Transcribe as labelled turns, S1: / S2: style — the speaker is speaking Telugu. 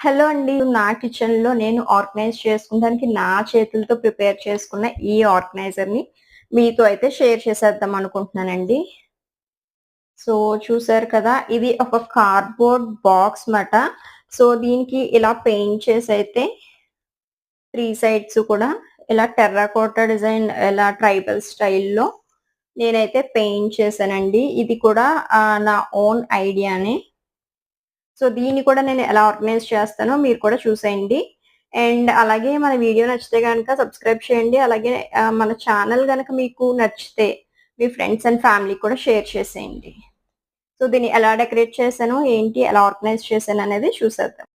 S1: హలో అండి. నా కిచెన్‌లో నేను ఆర్గనైజ్ చేసుకుంటానికి నా చేతులతో ప్రిపేర్ చేసుకున్న ఈ ఆర్గనైజర్ని మీతో అయితే షేర్ చేసేద్దాం అనుకుంటున్నానండి. సో, చూసారు కదా! ఇది ఒక కార్డ్‌బోర్డ్ బాక్స్ మాట. సో, దీనికి ఇలా పెయింట్ చేసైతే త్రీ సైడ్స్ కూడా ఇలా టెర్రకోటా డిజైన్ ఇలా ట్రైబల్ స్టైల్‌లో నేనైతే పెయింట్ చేశానండి. ఇది కూడా నా ఓన్ ఐడియానే. సో, దీన్ని కూడా నేను ఎలా ఆర్గనైజ్ చేస్తానో మీరు కూడా చూసేయండి. అండ్ అలాగే మన వీడియో నచ్చితే కనుక సబ్స్క్రైబ్ చేయండి. అలాగే మన ఛానల్ కనుక మీకు నచ్చితే మీ ఫ్రెండ్స్ అండ్ ఫ్యామిలీ కూడా షేర్ చేసేయండి. సో, దీన్ని ఎలా డెకరేట్ చేశాను, ఏంటి, ఎలా ఆర్గనైజ్ చేశాను అనేది చూసేద్దాం.